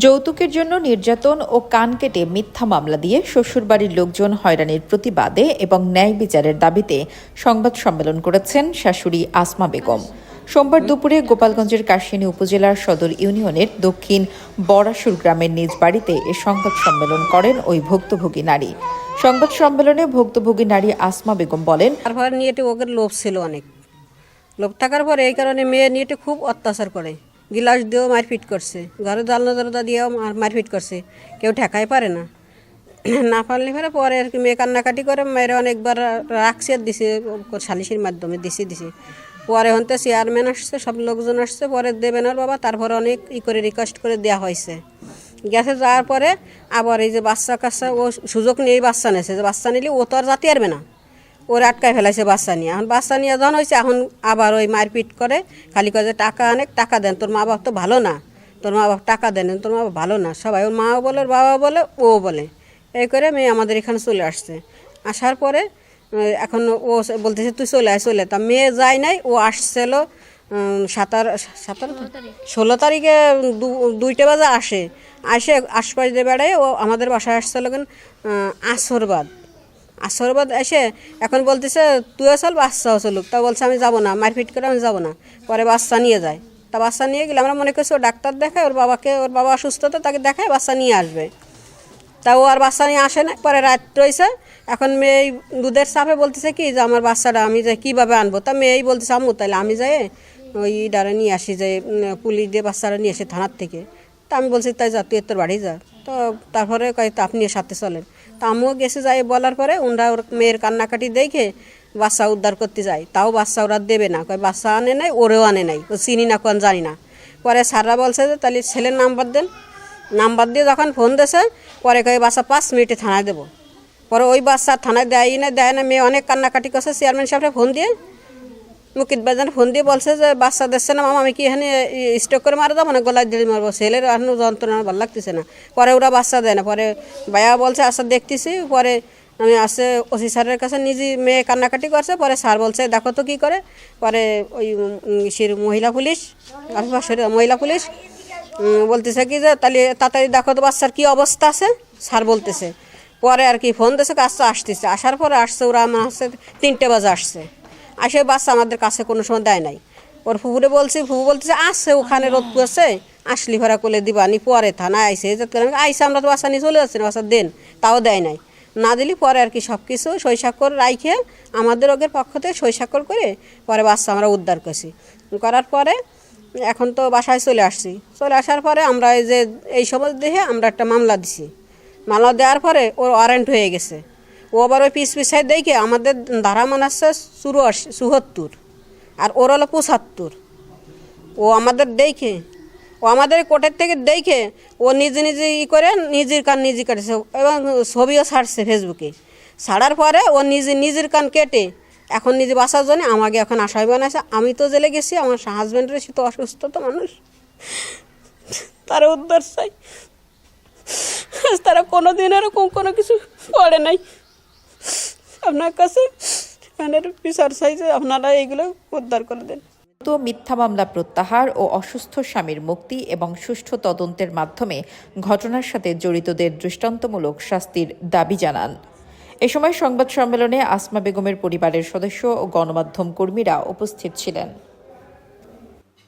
যৌতুকের জন্য নির্যাতন ও কান কেটে মিথ্যা মামলা দিয়ে শ্বশুরবাড়ির লোকজন হয়রানির প্রতিবাদে এবং ন্যায় বিচারের দাবিতে সংবাদ সম্মেলন করেছেন শাশুড়ি আসমা বেগম। সোমবার দুপুরে গোপালগঞ্জের কাশিনী উপজেলার সদর ইউনিয়নের দক্ষিণ বরাসুর গ্রামের নিজ বাড়িতে এ সংবাদ সম্মেলন করেন ওই ভুক্তভোগী নারী। সংবাদ সম্মেলনে ভুক্তভোগী নারী আসমা বেগম বলেন নিয়েটে ওকে লোভ ছিল অনেক। লোভ থাকার পরে এই কারণে মেয়ে নিয়েটে খুব অত্যাচার করে। গিলাস দিয়েও মারপিট করছে। ঘরে জালনা দরজা দিয়েও মার- মারপিট করছে। কেউ ঠেকাই পারে না। না পারলে পরে পরে আর কি মেয়ে কান্নাকাটি করে, মেয়েরা অনেকবার রাখছে দিছে সালিসির মাধ্যমে দিছে দিছি। পরে হতে চেয়ারম্যান আসছে, সব লোকজন আসছে, পরে দেবেন আর বাবা, তারপরে অনেক ই করে রিকোয়েস্ট করে দেওয়া হয়েছে। গ্যাসে যাওয়ার পরে আবার এই যে বাচ্চা কাচ্চা, ও সুযোগ নিয়ে বাচ্চা নেছে যে বাচ্চা নিলে ও তো আর জাতি পারবে না। ওর আটকায় ফেলাইছে বাচ্চা নিয়ে। এখন বাচ্চা নিয়ে যখন হয়েছে এখন আবার ওই মারপিট করে খালি কাজে টাকা অনেক টাকা দেন। তোর মা বাপ তো ভালো না। তোর মা বাপ টাকা দেন তোর মা বাপ ভালো না। সবাই ওর মাও বলে ওর বাবা বলে ও বলে। এই করে মেয়ে আমাদের এখানে চলে আসছে। আসার পরে এখন ও বলতেছে তুই চলে আয় চলে। তা মেয়ে যায় নাই ও আসছিল সাতার সাতার ষোলো তারিখে। দু- দুইটা বাজে আসে। আসে আশপাশ দিয়ে বেড়ায় ও আমাদের বাসায় আসছিল কেন আসরবাদ। আসরবাদ এসে এখন বলতেছে, তুইও চল, বাচ্চাও চলুক। তা বলছে, আমি যাব না, মারপিট করে আমি যাব না। পরে বাচ্চা নিয়ে যায়। তা বাচ্চা নিয়ে গেলে আমরা মনে করছি, ও ডাক্তার দেখায়, ওর বাবাকে, ওর বাবা অসুস্থ তো, তাকে দেখায়, বাচ্চা নিয়ে আসবে। তা ও আর বাচ্চা নিয়ে আসে না। পরে রাত রয়েছে, এখন মেয়ে দুধের চাপে বলতেছে কি, যে আমার বাচ্চাটা আমি যে কীভাবে আনব? তা মেয়েই বলতেছে, আম্মু তাহলে আমি যাই, ওই ডারে নিয়ে আসি, যে পুলিশ দিয়ে বাচ্চারা নিয়ে আসে থানার থেকে। তা আমি বলছি, তাই যা, তুই তোর বাড়ি যা। তো তারপরে কয় আপনি সাথে চলেন। তা আমিও গেছে যাই বলার পরে ওরা ওর মেয়ের কান্নাকাটি দেখে বাচ্চা উদ্ধার করতে যায়। তাও বাচ্চা ওরা দেবে না। কয় বাচ্চা আনে নাই, ওরেও আনে নাই। ও চিনি না কোন জানি না। পরে স্যাররা বলছে যে, তাহলে ছেলের নাম্বার দেন। নাম্বার দিয়ে যখন ফোন দিয়েছে, পরে কয়ে বাচ্চা পাঁচ মিনিটে থানায় দেবো। পরে ওই বাচ্চা থানায় দেয় না দেয় না। মেয়ে অনেক কান্নাকাটি করছে। চেয়ারম্যান সাহেবরা ফোন দিয়ে মুকিত বাজার ফোন দিয়ে বলছে যে, বাচ্চা দিচ্ছে না, মামা, আমি কি এখানে স্টক করে মারা যাব না গলায় দিলে মারবো? ছেলের এখন যন্ত্রণা ভালো লাগতেছে না। পরে ওরা বাচ্চা দেয় না। পরে ভাইয়া বলছে আচ্ছা দেখতেছি। পরে আমি আসে ওসি স্যারের কাছে নিজে মেয়ে কান্নাকাটি করছে। পরে স্যার বলছে, দেখো তো কী করে? পরে ওই সির মহিলা পুলিশ মহিলা পুলিশ বলতেছে কি যে, তাহলে তাড়াতাড়ি দেখো তো বাচ্চার কী অবস্থা আছে? স্যার বলতেছে। পরে আর কি ফোন দিয়েছে কাজটা আসতেছে। আসার পরে আসছে, ওরা আমার হচ্ছে তিনটে বাজে আসছে। আসে বাচ্চা আমাদের কাছে কোনো সময় দেয় নাই। ওর ফুপুরে বলছি ফুপু বলতেছে, আসছে, ওখানে রোদ পড়ছে, আসলি ভরা কোলে দিবানি পরে থানা আইসে যে আইসে আমরা তো বাচ্চা নিয়ে চলে যাচ্ছি না, বাচ্চা দেন, তাও দেয় নাই। না দিলি পরে আর কি সব কিছু সৈস্বাক্ষর রাইখে আমাদের ওদের পক্ষ থেকে সৈস্বাক্ষর করে পরে বাচ্চা আমরা উদ্ধার করছি। করার পরে এখন তো বাসায় চলে আসছি। চলে আসার পরে আমরা এই যে, এই সময় দেখে আমরা একটা মামলা দিছি। মামলা দেওয়ার পরে ওর ওয়ারেন্ট হয়ে গেছে। ও আবার ওই পিস পিছায় দেখে আমাদের ধারা মান আছে চুরাশি চুয়াত্তর। আর ওর হলো পঁচাত্তর। ও আমাদের দেখে, ও আমাদের কোর্টের থেকে দেখে ও নিজে নিজে ই করে নিজের কান নিজে কাটছে এবং ছবিও ছাড়ছে ফেসবুকে। ছাড়ার পরে ও নিজে নিজের কান কেটে এখন নিজে বাসার জন্য আমাকে এখন আশায় বানাইছে। আমি তো জেলে গেছি, আমার হাজব্যান্ডের সে তো অসুস্থ তো মানুষ। তারা উদ্ধার চাই। তারা কোনো দিন এরকম কোনো কিছু করে নাই। আপনার কাছে এখানের বিচার চাইছে আপনারা এইগুলো উদ্ধার করে দেন। মিথ্যা মামলা প্রত্যাহার ও অসুস্থ স্বামীর মুক্তি এবং সুষ্ঠু তদন্তের মাধ্যমে ঘটনার সাথে জড়িতদের দৃষ্টান্তমূলক শাস্তির দাবি জানান। এ সময় সংবাদ সম্মেলনে আসমা বেগমের পরিবারের সদস্য ও গণমাধ্যম কর্মীরা উপস্থিত ছিলেন।